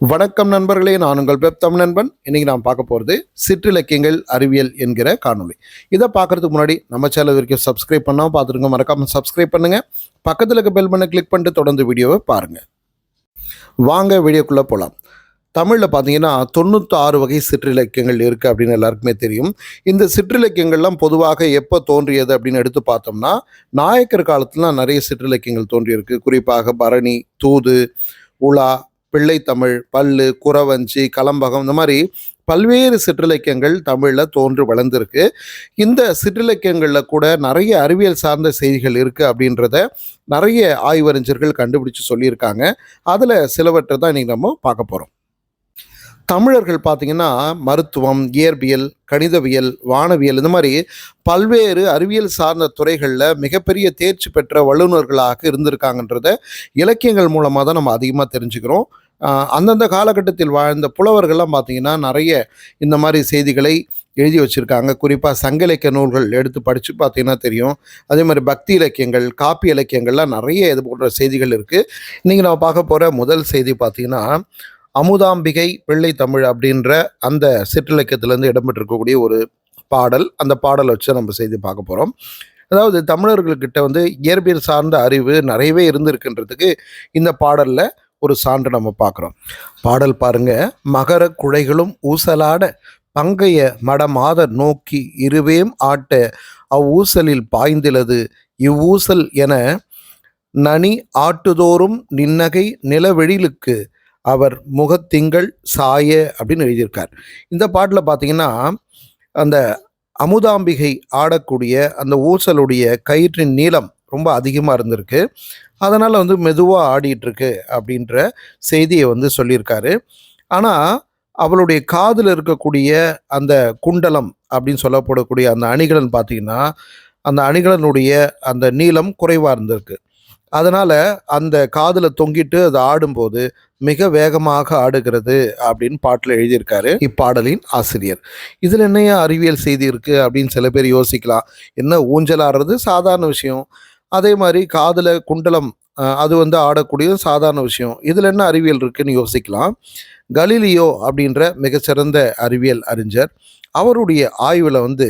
வணக்கம் நண்பர்களே நான் உங்கள் வெப் தமிழ் நண்பன். இன்னைக்கு நான் பார்க்க போகிறது சிற்றிலக்கியங்கள் அறிவியல் என்கிற காணொளி. இதை பார்க்கறதுக்கு முன்னாடி நம்ம சேனல் வரைக்கும் சப்ஸ்கிரைப் பண்ணாமல் பார்த்துருங்க மறக்காம சப்ஸ்கிரைப் பண்ணுங்க. பக்கத்தில் இருக்க பெல் பண்ணை கிளிக் பண்ணிட்டு தொடர்ந்து வீடியோவை பாருங்க. வாங்க வீடியோக்குள்ளே போகலாம் தமிழில் பார்த்தீங்கன்னா தொண்ணூற்றி ஆறு வகை சிற்றிலக்கியங்கள் இருக்குது அப்படின்னு எல்லாருக்குமே தெரியும். இந்த சிற்றிலக்கியங்கள்லாம் பொதுவாக எப்போ தோன்றியது அப்படின்னு எடுத்து பார்த்தோம்னா நாயக்கர் காலத்துலாம் நிறைய சிற்றிலக்கியங்கள் தோன்றியிருக்கு. குறிப்பாக பரணி தூது உலா பிள்ளைத்தமிழ் பல்லு குறவஞ்சி கலம்பகம் இந்த மாதிரி பல்வேறு சிற்றிலக்கியங்கள் தமிழில் தோன்று வளர்ந்துருக்கு. இந்த சிற்றிலக்கியங்களில் கூட நிறைய அறிவியல் சார்ந்த செய்திகள் இருக்குது அப்படின்றத நிறைய ஆய்வறிஞர்கள் கண்டுபிடிச்சு சொல்லியிருக்காங்க. அதில் சிலவற்றை தான் இன்றைக்கி நம்ம பார்க்க போகிறோம் தமிழர்கள் பார்த்திங்கன்னா மருத்துவம் இயற்பியல் கணிதவியல் வானவியல் இந்த மாதிரி பல்வேறு அறிவியல் சார்ந்த துறைகளில் மிகப்பெரிய தேர்ச்சி பெற்ற வல்லுநர்களாக இருந்திருக்காங்கன்றத இலக்கியங்கள் மூலமாக தான் நம்ம அதிகமாக தெரிஞ்சுக்கிறோம். அந்தந்த காலகட்டத்தில் வாழ்ந்த புலவர்கள்லாம் பார்த்திங்கன்னா நிறைய இந்த மாதிரி செய்திகளை எழுதி வச்சுருக்காங்க. குறிப்பாக சங்க இலக்கிய நூல்கள் எடுத்து படித்து பார்த்தீங்கன்னா தெரியும். அதே மாதிரி பக்தி இலக்கியங்கள் காப்பி இலக்கியங்கள்லாம் நிறைய இது போன்ற செய்திகள் இருக்குது இன்றைக்கி நம்ம பார்க்க போகிற முதல் செய்தி பார்த்தீங்கன்னா அமுதாம்பிகை பிள்ளை தமிழ் அப்படின்ற அந்த சிற்றிலக்கியத்திலேருந்து இடம்பெற்றிருக்கக்கூடிய ஒரு பாடல். அந்த பாடலை வச்சு நம்ம செய்தி பார்க்க போகிறோம் அதாவது தமிழர்கள்கிட்ட வந்து இயற்பியல் சார்ந்த அறிவு நிறையவே இருந்திருக்குன்றதுக்கு இந்த பாடலில் ஒரு சான்று நம்ம பார்க்குறோம். பாடல் பாருங்க. மகர குழைகளும் ஊசலாட பங்கைய மடமாத நோக்கி இருவேம் ஆட்ட அவ்வூசலில் பாய்ந்திலது. இவ்வூசல் என நனி ஆட்டுதோறும் நின்னகை நிலவெழிலுக்கு அவர் முகத்திங்கள் சாய அப்படின்னு எழுதியிருக்கார். இந்த பாட்டில் பார்த்தீங்கன்னா அந்த அமுதாம்பிகை ஆடக்கூடிய அந்த ஊசலுடைய கயிற்றின் நீளம் ரொம்ப அதிகமாக இருந்திருக்கு. அதனால் வந்து மெதுவாக ஆடிட்டுருக்கு அப்படின்ற செய்தியை வந்து சொல்லியிருக்காரு. ஆனால் அவளுடைய காதில் இருக்கக்கூடிய அந்த குண்டலம் அப்படின்னு சொல்லப்படக்கூடிய அந்த அணிகலன் பார்த்தீங்கன்னா அந்த அணிகலனுடைய அந்த நீளம் குறைவாக இருந்திருக்கு. அதனால் அந்த காதில் தொங்கிட்டு அது ஆடும்போது மிக வேகமாக ஆடுகிறது அப்படின்னு பாட்டில் எழுதியிருக்காரு இப்பாடலின் ஆசிரியர். இதில் என்னையா அறிவியல் செய்தி இருக்குது அப்படின்னு சில பேர் யோசிக்கலாம். என்ன ஊஞ்சல் ஆடுறது? சாதாரண விஷயம். அதே மாதிரி காதில் குண்டலம் அது வந்து ஆடக்கூடிய சாதாரண விஷயம். இதில் என்ன அறிவியல் இருக்குன்னு யோசிக்கலாம். கலீலியோ அப்படின்ற மிகச்சிறந்த அறிவியல் அறிஞர் அவருடைய ஆய்வில் வந்து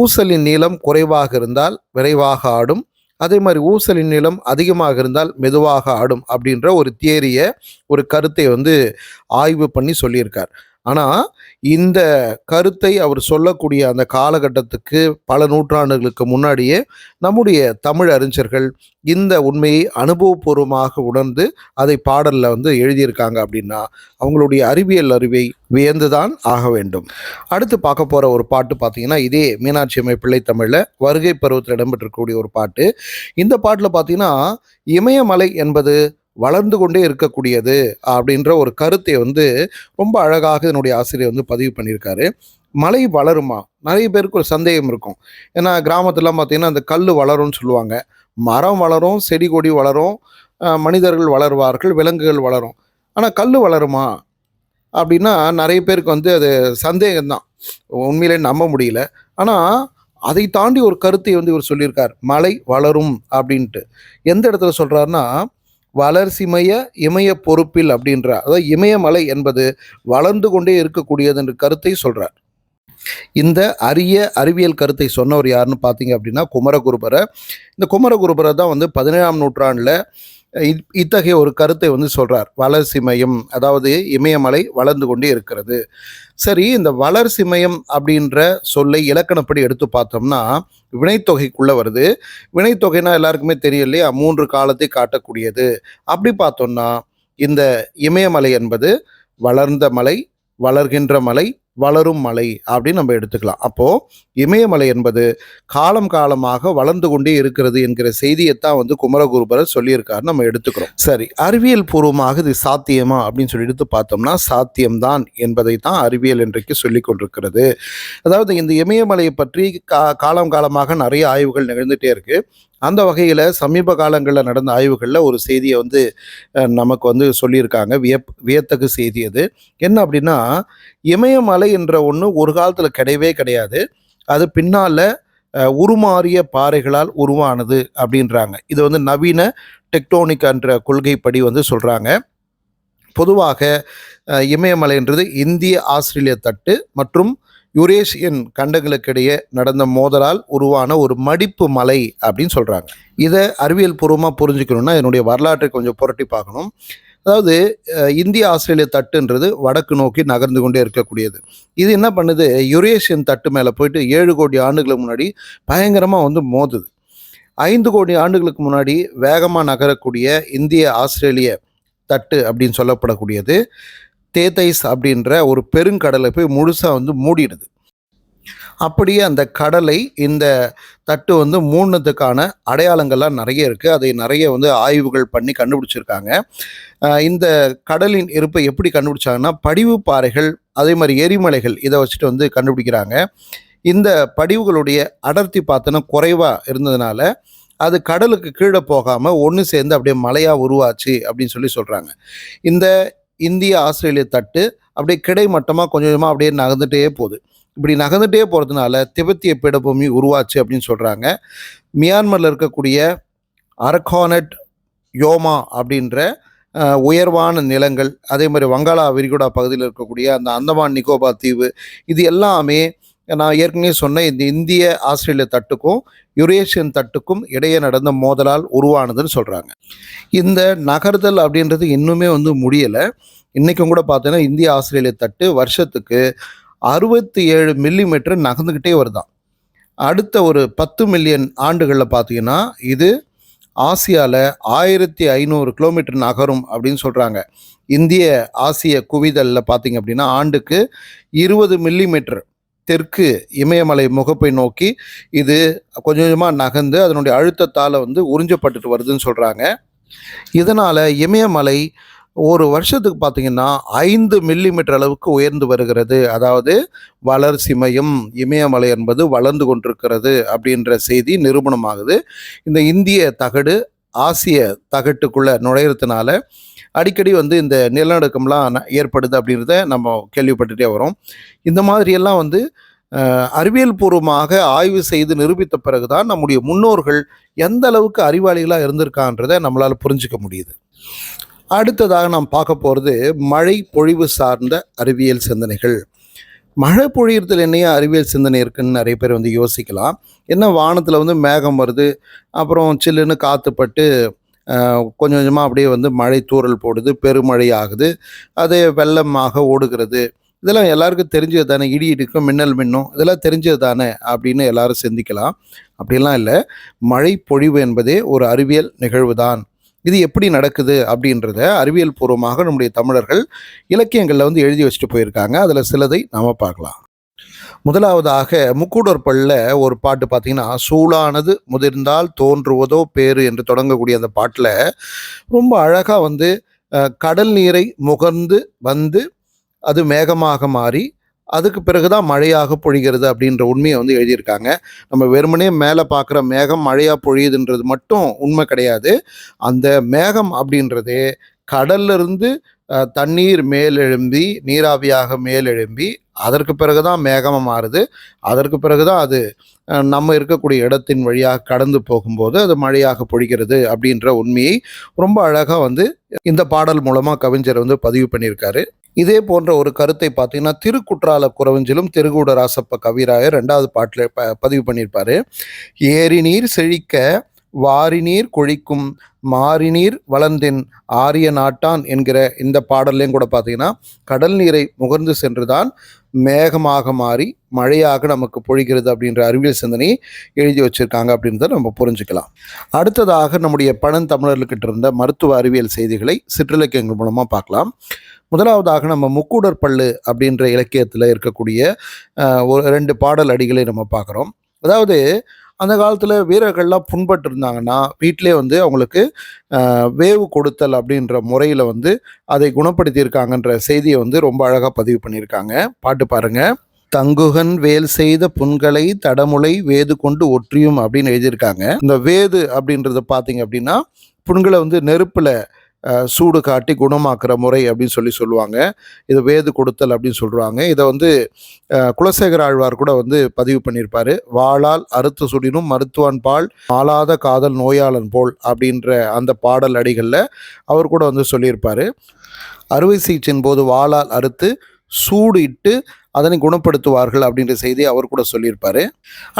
ஊசலின் நீளம் குறைவாக இருந்தால் விரைவாக ஆடும் அதே மாதிரி ஊசலின் நிலம் அதிகமாக இருந்தால் மெதுவாக ஆடும் அப்படின்ற ஒரு தியரியை ஒரு கருத்தை வந்து ஆய்வு பண்ணி சொல்லியிருக்கார். ஆனால் இந்த கருத்தை அவர் சொல்லக்கூடிய அந்த காலகட்டத்துக்கு பல நூற்றாண்டுகளுக்கு முன்னாடியே நம்முடைய தமிழ் அறிஞர்கள் இந்த உண்மையை அனுபவபூர்வமாக உணர்ந்து அதை பாடலில் வந்து எழுதியிருக்காங்க அப்படின்னா அவங்களுடைய அறிவியல் அறிவை வியந்துதான் ஆக வேண்டும். அடுத்து பார்க்க போகிற ஒரு பாட்டு பார்த்தீங்கன்னா இதே மீனாட்சி அம்மை பிள்ளை தமிழில் வருகை பருவத்தில் இடம்பெற்றிருக்கக்கூடிய ஒரு பாட்டு. இந்த பாட்டில் பார்த்தீங்கன்னா இமயமலை என்பது வளர்ந்து கொண்டே இருக்கக்கூடியது அப்படின்ற ஒரு கருத்தை வந்து ரொம்ப அழகாக என்னுடைய ஆசிரியர் வந்து பதிவு பண்ணியிருக்காரு. மலை வளருமா? நிறைய பேருக்கு ஒரு சந்தேகம் இருக்கும். ஏன்னா கிராமத்துலாம் பார்த்தீங்கன்னா அந்த கல் வளரும்னு சொல்லுவாங்க. மரம் வளரும் செடி கொடி வளரும் மனிதர்கள் வளருவார்கள் விலங்குகள் வளரும். ஆனால் கல் வளருமா? அப்படின்னா நிறைய பேருக்கு வந்து அது சந்தேகம்தான். உண்மையிலே நம்ப முடியல. ஆனால் அதை தாண்டி ஒரு கருத்தை வந்து இவர் சொல்லியிருக்கார். மலை வளரும் அப்படின்ட்டு. எந்த இடத்துல சொல்கிறாருன்னா வளர்சிமய இமய பொறுப்பில் அப்படின்றார். அதாவது இமயமலை என்பது வளர்ந்து கொண்டே இருக்கக்கூடியது என்ற கருத்தை சொல்றார். இந்த அரிய அறிவியல் கருத்தை சொன்னவர் யாருன்னு பார்த்தீங்க அப்படின்னா குமரகுருபரை இந்த குமரகுருபரை தான் வந்து பதினேழாம் நூற்றாண்டில் இத்தகைய ஒரு கருத்தை வந்து சொல்கிறார் வளர்சிமயம் அதாவது இமயமலை வளர்ந்து கொண்டே இருக்கிறது. சரி இந்த வளர்சிமயம் அப்படின்ற சொல்லை இலக்கணப்படி எடுத்து பார்த்தோம்னா வினைத்தொகைக்குள்ளே வருது. வினைத்தொகைனா எல்லாருக்குமே தெரியும் இல்லையா? மூன்று காலத்தை காட்டக்கூடியது. அப்படி பார்த்தோம்னா இந்த இமயமலை என்பது வளர்ந்த மலை வளர்கின்ற மலை வளரும் மலை அப்படின்னு நம்ம எடுத்துக்கலாம். அப்போது இமயமலை என்பது காலம் காலமாக வளர்ந்து கொண்டே இருக்கிறது என்கிற செய்தியைத்தான் வந்து குமரகுருபரர் சொல்லியிருக்காரு நம்ம எடுத்துக்கிறோம். சரி அறிவியல் பூர்வமாக இது சாத்தியமா அப்படின்னு சொல்லி எடுத்து பார்த்தோம்னா சாத்தியம்தான் என்பதை தான் அறிவியல் இன்றைக்கு சொல்லி கொண்டிருக்கிறது. அதாவது இந்த இமயமலையை பற்றி கா காலம் காலமாக நிறைய ஆய்வுகள் நிகழ்ந்துகிட்டே இருக்குது அந்த வகையில் சமீப காலங்களில் நடந்த ஆய்வுகளில் ஒரு செய்தியை வந்து நமக்கு வந்து சொல்லியிருக்காங்க. வியப் வியத்தகு செய்தி அது. என்ன அப்படின்னா இமயமலை என்ற ஒன்று ஒரு காலத்தில் கிடையவே கிடையாது. அது பின்னால் உருமாறிய பாறைகளால் உருவானது அப்படின்றாங்க. இது வந்து நவீன டெக்டோனிக் என்ற கொள்கைப்படி வந்து சொல்கிறாங்க பொதுவாக இமயமலைன்றது இந்திய ஆஸ்திரேலிய தட்டு மற்றும் யுரேஷியன் கண்டங்களுக்கிடையே நடந்த மோதலால் உருவான ஒரு மடிப்பு மலை அப்படின்னு சொல்கிறாங்க இதை அறிவியல் பூர்வமாக புரிஞ்சுக்கணுன்னா என்னுடைய வரலாற்றை கொஞ்சம் புரட்டி பார்க்கணும். அதாவது இந்திய ஆஸ்திரேலிய தட்டுன்றது வடக்கு நோக்கி நகர்ந்து கொண்டே இருக்கக்கூடியது. இது என்ன பண்ணுது? யுரேஷியன் தட்டு மேலே போயிட்டு ஏழு கோடி ஆண்டுகளுக்கு முன்னாடி பயங்கரமாக வந்து மோதுது. ஐந்து கோடி ஆண்டுகளுக்கு முன்னாடி வேகமாக நகரக்கூடிய இந்திய ஆஸ்திரேலிய தட்டு அப்படின்னு சொல்லப்படக்கூடியது. தேத்தைஸ் அப்படின்ற ஒரு பெருங்கடலை போய் முழுசாக வந்து மூடிடுது. அப்படியே அந்த கடலை இந்த தட்டு வந்து மூணுத்துக்கான அடையாளங்கள்லாம் நிறைய இருக்குது அதை நிறைய வந்து ஆய்வுகள் பண்ணி கண்டுபிடிச்சிருக்காங்க. இந்த கடலின் இருப்பை எப்படி கண்டுபிடிச்சாங்கன்னா படிவு பாறைகள் அதே மாதிரி எரிமலைகள் இதை வச்சுட்டு வந்து கண்டுபிடிக்கிறாங்க. இந்த படிவுகளுடைய அடர்த்தி பார்த்தோன்னா குறைவாக இருந்ததுனால அது கடலுக்கு கீழே போகாமல் ஒன்று சேர்ந்து அப்படியே மலையாக உருவாச்சு அப்படின்னு சொல்லி சொல்கிறாங்க இந்த இந்திய ஆஸ்திரேலிய தட்டு அப்படியே கிடைமட்டமாக கொஞ்சம் கொஞ்சமாக அப்படியே நகர்ந்துட்டே போகுது. இப்படி நகர்ந்துட்டே போகிறதுனால திபெத்திய பீடபூமி உருவாச்சு அப்படின்னு சொல்கிறாங்க மியான்மரில் இருக்கக்கூடிய அரகானட் யோமா அப்படின்ற உயர்வான நிலங்கள் அதே மாதிரி வங்காளா விரிகுடா பகுதியில் இருக்கக்கூடிய அந்த அந்தமான் நிக்கோபார் தீவு இது எல்லாமே நான் ஏற்கனவே சொன்ன இந்த இந்திய ஆஸ்திரேலிய தட்டுக்கும் யுரேஷியன் தட்டுக்கும் இடையே நடந்த மோதலால் உருவானதுன்னு சொல்கிறாங்க இந்த நகர்தல் அப்படின்றது இன்னுமே வந்து முடியலை. இன்றைக்கும் கூட பார்த்தீங்கன்னா இந்திய ஆஸ்திரேலிய தட்டு வருஷத்துக்கு அறுபத்தி ஏழு மில்லி மீட்டர் நகர்ந்துக்கிட்டே வருதான் அடுத்த ஒரு பத்து மில்லியன் ஆண்டுகளில் பார்த்தீங்கன்னா இது ஆசியாவில் ஆயிரத்தி ஐநூறு கிலோமீட்டர் நகரும் அப்படின்னு சொல்கிறாங்க இந்திய ஆசிய குவிதலில் பார்த்தீங்க அப்படின்னா ஆண்டுக்கு இருபது மில்லி மீட்டர் தெற்கு இமயமலை முகப்பை நோக்கி இது கொஞ்சம் கொஞ்சமாக நகர்ந்து அதனுடைய அழுத்தத்தால் வந்து உறிஞ்சப்பட்டுட்டு வருதுன்னு சொல்கிறாங்க இதனால் இமயமலை ஒரு வருஷத்துக்கு பார்த்திங்கன்னா ஐந்து மில்லிமீட்டர் அளவுக்கு உயர்ந்து வருகிறது. அதாவது வளர்சிமயம் இமயமலை என்பது வளர்ந்து கொண்டிருக்கிறது அப்படின்ற செய்தி நிரூபணமாகுது. இந்த இந்திய தகடு ஆசிய தகட்டுக்குள்ளே நுழையிறதுனால அடிக்கடி வந்து இந்த நிலநடுக்கம்லாம் ந- ஏற்படுது அப்படின்றத நம்ம கேள்விப்பட்டுட்டே வரோம். இந்த மாதிரியெல்லாம் வந்து அறிவியல் பூர்வமாக ஆய்வு செய்து நிரூபித்த பிறகுதான் நம்முடைய முன்னோர்கள் எந்த அளவுக்கு அறிவாளிகளாக இருந்திருக்கான்றதை நம்மளால் புரிஞ்சுக்க முடியுது. அடுத்ததாக நாம் பார்க்க போகிறது மழை பொழிவு சார்ந்த அறிவியல் சிந்தனைகள். மழை பொழியறதுல என்னையா அறிவியல் சிந்தனை இருக்குன்னு நிறைய பேர் வந்து யோசிக்கலாம். என்ன வானத்தில் வந்து மேகம் வருது அப்புறம் சில்லுன்னு காற்றுப்பட்டு கொஞ்சம் கொஞ்சமாக அப்படியே வந்து மழை தூறல் போடுது பெருமழை ஆகுது. அது வெள்ளமாக ஓடுகிறது. இதெல்லாம் எல்லாருக்கும் தெரிஞ்சது தானே? இடி இடிக்கும் மின்னல் மின்னும். இதெல்லாம் தெரிஞ்சது தானே? அப்படின்னு எல்லாரும் சிந்திக்கலாம். அப்படிலாம் இல்லை. மழை பொழிவு என்பதே ஒரு அறிவியல் நிகழ்வு தான் இது எப்படி நடக்குது அப்படின்றத அறிவியல் பூர்வமாக நம்முடைய தமிழர்கள் இலக்கியங்களில் வந்து எழுதி வச்சுட்டு போயிருக்காங்க. அதில் சிலதை நாம் பார்க்கலாம். முதலாவதாக முக்கூடர் பல்ல ஒரு பாட்டு பார்த்தீங்கன்னா சூளானது முதிர்ந்தால் தோன்றுவதோ பேரு என்று தொடங்கக்கூடிய அந்த பாட்டில் ரொம்ப அழகாக வந்து கடல் நீரை முகர்ந்து வந்து அது மேகமாக மாறி அதுக்கு பிறகுதான் மழையாக பொழிகிறது அப்படின்ற உண்மையை வந்து எழுதியிருக்காங்க. நம்ம வெறுமனே மேலே பார்க்குற மேகம் மழையாக பொழியுதுன்றது மட்டும் உண்மை கிடையாது. அந்த மேகம் அப்படின்றது கடல்லிருந்து தண்ணீர் மேலெழும்பி நீராவியாக மேலெழும்பி அதற்கு பிறகுதான் மேகமாக மாறுது. அதற்கு பிறகுதான் அது நம்ம இருக்கக்கூடிய இடத்தின் வழியாக கடந்து போகும்போது அது மழையாக பொழிகிறது அப்படின்ற உண்மையை ரொம்ப அழகாக வந்து இந்த பாடல் மூலமாக கவிஞர் வந்து பதிவு பண்ணியிருக்காரு. இதே போன்ற ஒரு கருத்தை பார்த்தீங்கன்னா திருக்குற்றால குறவஞ்சிலும் திருகூட ராசப்ப கவிராயர் ரெண்டாவது பாட்டில் ப பதிவு பண்ணியிருப்பாரு. ஏரி நீர் செழிக்க வாரி நீர் கொழிக்கும் மாரிநீர் வளர்ந்தென் ஆரிய நாட்டான் என்கிற இந்த பாடல்லையும் கூட பார்த்தீங்கன்னா கடல் நீரை முகர்ந்து சென்றுதான் மேகமாக மாறி மழையாக நமக்கு பொழிகிறது அப்படின்ற அறிவியல் சிந்தனையை எழுதி வச்சுருக்காங்க அப்படின்றத நம்ம புரிஞ்சுக்கலாம். அடுத்ததாக நம்முடைய பழந்தமிழர்கிட்ட இருந்த மருத்துவ அறிவியல் செய்திகளை சிற்றிலக்கியங்கள் மூலமாக பார்க்கலாம். முதலாவதாக நம்ம முக்கூடர் பள்ளு அப்படின்ற இலக்கியத்தில் இருக்கக்கூடிய ஒரு ரெண்டு பாடல் அடிகளை நம்ம பார்க்குறோம். அதாவது அந்த காலத்தில் வீரர்கள்லாம் புண்பட்டு இருந்தாங்கன்னா வீட்டிலே வந்து அவங்களுக்கு வேவு கொடுத்தல் அப்படின்ற முறையில் வந்து அதை குணப்படுத்தியிருக்காங்கன்ற செய்தியை வந்து ரொம்ப அழகாக பதிவு பண்ணியிருக்காங்க. பாட்டு பாருங்கள் தங்குகன் வேல் செய்த புண்களை தடமுலை வேது கொண்டு ஒற்றியும் அப்படின்னு எழுதியிருக்காங்க. இந்த வேது அப்படின்றத பார்த்தீங்க அப்படின்னா புண்களை வந்து நெருப்பில் சூடு காட்டி குணமாக்குற முறை அப்படின்னு சொல்லி சொல்லுவாங்க. இது வேது கொடுத்தல் அப்படின்னு சொல்லுவாங்க இதை வந்து குலசேகர ஆழ்வார் கூட வந்து பதிவு பண்ணியிருப்பாரு வாளால் அறுத்து சுடினும் மருத்துவன் பால் ஆளாத காதல் நோயாளன் போல் அப்படின்ற அந்த பாடல் அடிகளில் அவர் கூட வந்து சொல்லியிருப்பார். அறுவை சிகிச்சையின் போது வாளால் அறுத்து சூடு இட்டு அதனை குணப்படுத்துவார்கள் அப்படின்ற செய்தி அவர் கூட சொல்லியிருப்பார்.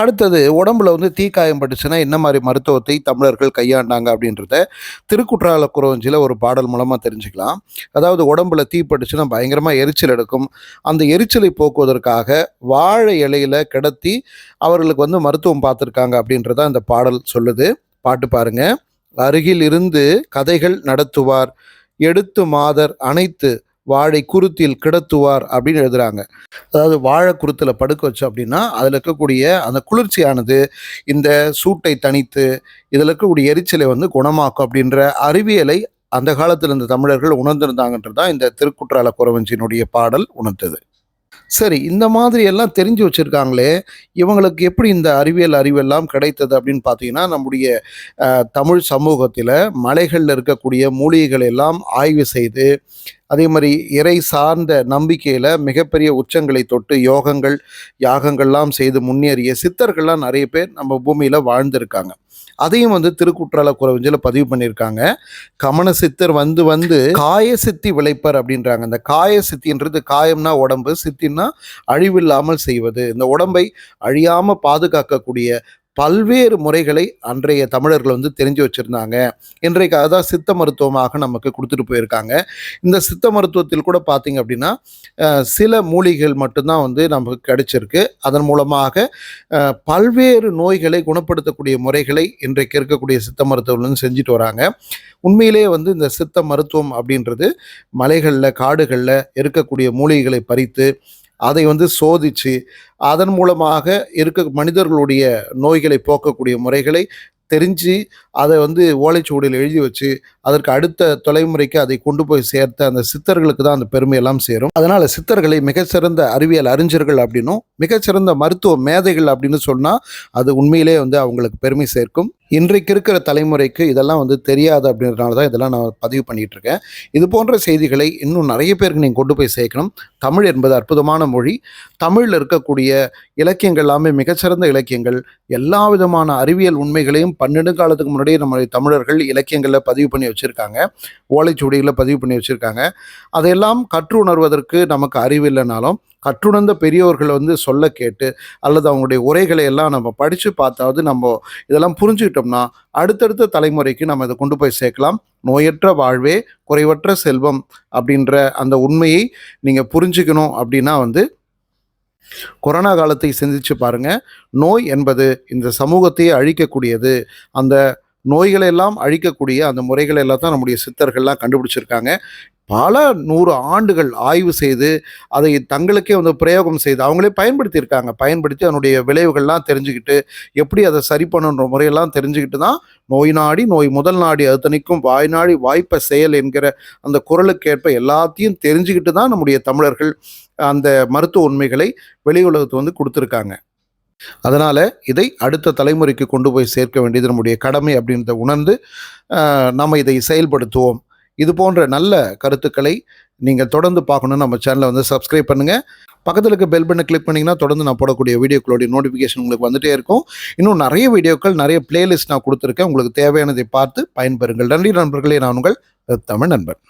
அடுத்தது உடம்புல வந்து தீக்காயம் பட்டுச்சுன்னா என்ன மாதிரி மருத்துவத்தை தமிழர்கள் கையாண்டாங்க அப்படின்றத திருக்குற்றால குறவஞ்சியில் ஒரு பாடல் மூலமாக தெரிஞ்சுக்கலாம். அதாவது உடம்புல தீ பட்டுச்சுன்னா பயங்கரமாக எரிச்சல் எடுக்கும். அந்த எரிச்சலை போக்குவதற்காக வாழை இலையில் கிடத்தி அவர்களுக்கு வந்து மருத்துவம் பார்த்துருக்காங்க அப்படின்றத அந்த பாடல் சொல்லுது. பாட்டு பாருங்க. அருகில் இருந்து கதைகள் நடத்துவார். எடுத்து மாதர் அனைத்து வாழை குருத்தில் கிடத்துவார் அப்படின்னு எழுதுறாங்க. அதாவது வாழை குருத்தில் படுக்க வச்சோம் அப்படின்னா அதில் இருக்கக்கூடிய அந்த குளிர்ச்சியானது இந்த சூட்டை தனித்து இதில் இருக்கக்கூடிய எரிச்சலை வந்து குணமாக்கும் அப்படின்ற அறிவியலை அந்த காலத்தில் இருந்த தமிழர்கள் உணர்ந்திருந்தாங்கன்றது தான் இந்த திருக்குற்றால குறவஞ்சியினுடைய பாடல் உணர்த்தது சரி இந்த மாதிரி எல்லாம் தெரிஞ்சு வச்சுருக்காங்களே இவங்களுக்கு எப்படி இந்த அறிவியல் அறிவெல்லாம் கிடைத்தது அப்படின்னு பார்த்தீங்கன்னா நம்முடைய தமிழ் சமூகத்தில் மலைகளில் இருக்கக்கூடிய மூலிகைகள் எல்லாம் ஆய்வு செய்து அதே மாதிரி இறை சார்ந்த நம்பிக்கையில் மிகப்பெரிய உச்சங்களை தொட்டு யோகங்கள் யாகங்கள்லாம் செய்து முன்னேறிய சித்தர்கள்லாம் நிறைய பேர் நம்ம பூமியில் வாழ்ந்திருக்காங்க. அதையும் வந்து திருக்குற்றால குறவஞ்சில் பதிவு பண்ணியிருக்காங்க. கமன சித்தர் வந்து வந்து காய சித்தி விளைப்பர் அப்படின்றாங்க. இந்த காய சித்தின்றது காயம்னா உடம்பு சித்தின்னா அழிவில்லாமல் செய்வது. இந்த உடம்பை அழியாம பாதுகாக்கக்கூடிய பல்வேறு முறைகளை அன்றைய தமிழர்கள் வந்து தெரிஞ்சு வச்சுருந்தாங்க. இன்றைக்கு அதான் சித்த மருத்துவமாக நமக்கு கொடுத்துட்டு போயிருக்காங்க. இந்த சித்த மருத்துவத்தில் கூட பார்த்திங்க அப்படின்னா சில மூலிகைகள் மட்டும்தான் வந்து நமக்கு கிடைச்சிருக்கு. அதன் மூலமாக பல்வேறு நோய்களை குணப்படுத்தக்கூடிய முறைகளை இன்றைக்கு இருக்கக்கூடிய சித்த மருத்துவர்கள் செஞ்சுட்டு வராங்க. உண்மையிலேயே வந்து இந்த சித்த மருத்துவம் அப்படின்றது மலைகளில் காடுகளில் இருக்கக்கூடிய மூலிகைகளை பறித்து அதை வந்து சோதித்து அதன் மூலமாக இருக்க மனிதர்களுடைய நோய்களை போக்கக்கூடிய முறைகளை தெரிஞ்சு அதை வந்து ஓலைச்சுவடியில் எழுதி வச்சு அதற்கு அடுத்த தலைமுறைக்கு அதை கொண்டு போய் சேர்த்த அந்த சித்தர்களுக்கு தான் அந்த பெருமையெல்லாம் சேரும். அதனால் சித்தர்களை மிகச்சிறந்த அறிவியல் அறிஞர்கள் அப்படின்னும் மிகச்சிறந்த மருத்துவ மேதைகள் அப்படின்னு சொன்னால் அது உண்மையிலே வந்து அவங்களுக்கு பெருமை சேர்க்கும். இன்றைக்கு இருக்கிற தலைமுறைக்கு இதெல்லாம் வந்து தெரியாது அப்படின்றனால தான் இதெல்லாம் நான் பதிவு பண்ணிகிட்டு இருக்கேன் இது போன்ற செய்திகளை இன்னும் நிறைய பேருக்கு நீங்கள் கொண்டு போய் சேர்க்கணும். தமிழ் என்பது அற்புதமான மொழி. தமிழில் இருக்கக்கூடிய இலக்கியங்கள் எல்லாமே மிகச்சிறந்த இலக்கியங்கள். எல்லா விதமான அறிவியல் உண்மைகளையும் பன்னெண்டு காலத்துக்கு முன்னாடியே நம்முடைய தமிழர்கள் இலக்கியங்களில் பதிவு பண்ணி வச்சுருக்காங்க. ஓலைச்சுவடிகளில் பதிவு பண்ணி வச்சுருக்காங்க. அதையெல்லாம் கற்று உணர்வதற்கு நமக்கு அறிவு இல்லைனாலும் கற்றுணர்ந்த பெரியோர்களை வந்து சொல்ல கேட்டு அல்லது அவங்களுடைய உரைகளை எல்லாம் நம்ம படித்து பார்த்தாவது நம்ம இதெல்லாம் புரிஞ்சுக்கிட்டோம்னா அடுத்தடுத்த தலைமுறைக்கு நம்ம இதை கொண்டு போய் சேர்க்கலாம். நோயற்ற வாழ்வே குறைவற்ற செல்வம் அப்படின்ற அந்த உண்மையை நீங்கள் புரிஞ்சுக்கணும் அப்படின்னா வந்து கொரோனா காலத்தை சிந்திச்சு பாருங்க. நோய் என்பது இந்த சமூகத்தையே அழிக்கக்கூடியது. அந்த நோய்களை எல்லாம் அழிக்கக்கூடிய அந்த முறைகளை எல்லாம் தான் நம்முடைய சித்தர்கள்லாம் கண்டுபிடிச்சிருக்காங்க. பல நூறு ஆண்டுகள் ஆய்வு செய்து அதை தங்களுக்கே வந்து பிரயோகம் செய்து அவங்களே பயன்படுத்தியிருக்காங்க. பயன்படுத்தி அதனுடைய விளைவுகள்லாம் தெரிஞ்சுக்கிட்டு எப்படி அதை சரி பண்ணணுன்ற முறையெல்லாம் தெரிஞ்சுக்கிட்டு தான் நோய் நாடி நோய் முதல் நாடி அது வாய் நாடி வாய்ப்ப செயல் என்கிற அந்த குரலுக்கேற்ப எல்லாத்தையும் தெரிஞ்சுக்கிட்டு தான் நம்முடைய தமிழர்கள் அந்த மருத்துவ உண்மைகளை வெளி உலகத்துக்கு வந்து கொடுத்துருக்காங்க. அதனால் இதை அடுத்த தலைமுறைக்கு கொண்டு போய் சேர்க்க வேண்டியது நம்முடைய கடமை அப்படின்றத உணர்ந்து நம்ம இதை செயல்படுத்துவோம். இது போன்ற நல்ல கருத்துக்களை நீங்கள் தொடர்ந்து பார்க்கணும்னு நம்ம சேனலை வந்து சப்ஸ்கிரைப் பண்ணுங்கள் பக்கத்தில் இருக்க பெல் பட்டனை கிளிக் பண்ணிங்கன்னா தொடர்ந்து நான் போடக்கூடிய வீடியோக்களுடைய நோட்டிஃபிகேஷன் உங்களுக்கு வந்துட்டே இருக்கும். இன்னும் நிறைய வீடியோக்கள் நிறைய பிளேலிஸ்ட் நான் கொடுத்துருக்கேன். உங்களுக்கு தேவையானதை பார்த்து பயன்பெறுங்கள். நன்றி நண்பர்களே நான் உங்கள் தமிழ் நண்பன்.